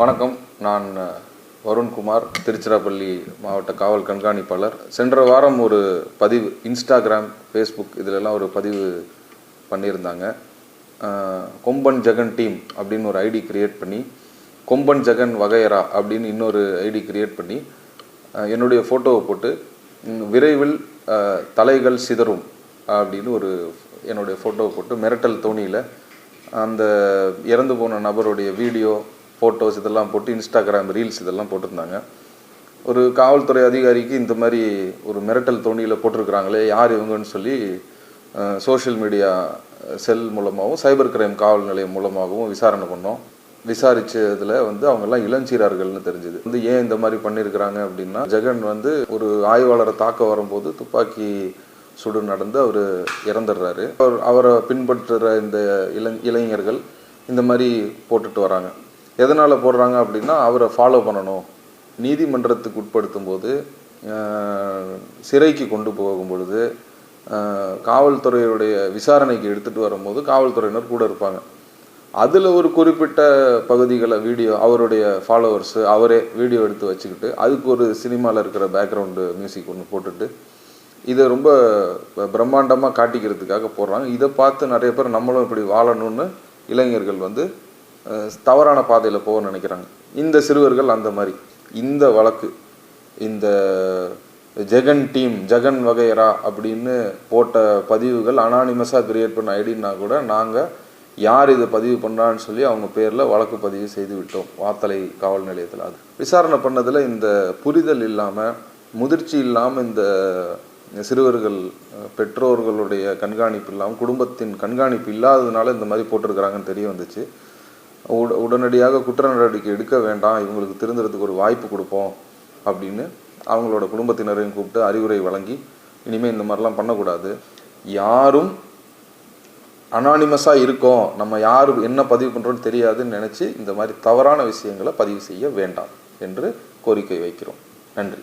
வணக்கம். நான் வருண்குமார் திருச்சிராப்பள்ளி மாவட்ட காவல் கண்காணிப்பாளர். சென்ற வாரம் ஒரு பதிவு இன்ஸ்டாகிராம் ஃபேஸ்புக் இதிலெல்லாம் ஒரு பதிவு பண்ணியிருந்தாங்க. கொம்பன் ஜெகன் டீம் அப்படின்னு ஒரு ஐடி கிரியேட் பண்ணி கொம்பன் ஜெகன் வகையரா அப்படின்னு இன்னொரு ஐடி கிரியேட் பண்ணி என்னுடைய ஃபோட்டோவை போட்டு விரைவில் தலைகள் சிதறும் அப்படின்னு ஒரு என்னுடைய ஃபோட்டோவை போட்டு மிரட்டல் தோணியில் அந்த இறந்து போன நபருடைய வீடியோ ஃபோட்டோஸ் இதெல்லாம் போட்டு இன்ஸ்டாகிராம் ரீல்ஸ் இதெல்லாம் போட்டிருந்தாங்க. ஒரு காவல்துறை அதிகாரிக்கு இந்த மாதிரி ஒரு மிரட்டல் தோணியில் போட்டிருக்கிறாங்களே யார் இவங்கன்னு சொல்லி சோஷியல் மீடியா செல் மூலமாகவும் சைபர் கிரைம் காவல் நிலையம் மூலமாகவும் விசாரணை பண்ணோம். விசாரிச்சதுல வந்து அவங்கெல்லாம் இளஞ்சீரார்கள்னு தெரிஞ்சுது. வந்து ஏன் இந்த மாதிரி பண்ணியிருக்கிறாங்க அப்படின்னா ஜெகன் வந்து ஒரு ஆய்வாளரை தாக்க வரும்போது துப்பாக்கி சுடு நடந்து அவர் இறந்துடுறாரு. அவர் அவரை பின்பற்றுற இந்த இள இளைஞர்கள் இந்த மாதிரி போட்டுட்டு வராங்க. எதனால் போடுறாங்க அப்படின்னா அவரை ஃபாலோ பண்ணணும். நீதிமன்றத்துக்கு உட்படுத்தும் போது சிறைக்கு கொண்டு போகும் பொழுது காவல்துறையுடைய விசாரணைக்கு எடுத்துகிட்டு வரும்போது காவல்துறையினர் கூட இருப்பாங்க. அதில் ஒரு குறிப்பிட்ட பகுதிகளை வீடியோ அவருடைய ஃபாலோவர்ஸு அவரே வீடியோ எடுத்து வச்சுக்கிட்டு அதுக்கு ஒரு சினிமாவில் இருக்கிற பேக்ரவுண்டு மியூசிக் ஒன்று போட்டுட்டு இதை ரொம்ப பிரம்மாண்டமாக காட்டிக்கிறதுக்காக போடுறாங்க. இதை பார்த்து நிறைய பேர் நம்மளும் இப்படி வாழணும்னு இளைஞர்கள் வந்து தவறான பாதையில் போக நினைக்கிறாங்க. இந்த சிறுவர்கள் அந்த மாதிரி. இந்த வழக்கு இந்த ஜெகன் டீம் ஜெகன் வகையரா அப்படின்னு போட்ட பதிவுகள் அனானிமஸாக கிரியேட் பண்ண ஐடின்னா கூட நாங்கள் யார் இதை பதிவு பண்ணுறான்னு சொல்லி அவங்க பேரில் வழக்கு பதிவு செய்து விட்டோம். வாத்தலை காவல் நிலையத்தில். அது விசாரணை பண்ணதில் இந்த புரிதல் இல்லாமல் முதிர்ச்சி இல்லாமல் இந்த சிறுவர்கள் பெற்றோர்களுடைய கண்காணிப்பு இல்லாமல் குடும்பத்தின் கண்காணிப்பு இல்லாததுனால இந்த மாதிரி போட்டிருக்கிறாங்கன்னு தெரிய வந்துச்சு. உட உடனடியாக குற்ற நடவடிக்கை எடுக்க வேண்டாம் இவங்களுக்கு திருந்துறதுக்கு ஒரு வாய்ப்பு கொடுப்போம் அப்படின்னு அவங்களோட குடும்பத்தினரையும் கூப்பிட்டு அறிவுரை வழங்கி இனிமேல் இந்த மாதிரிலாம் பண்ணக்கூடாது. யாரும் அனானிமஸாக இருக்கோம். நம்ம யார் என்ன பதிவு பண்ணுறோன்னு தெரியாதுன்னு நினச்சி இந்த மாதிரி தவறான விஷயங்களை பதிவு செய்ய வேண்டாம் என்று கோரிக்கை வைக்கிறோம். நன்றி.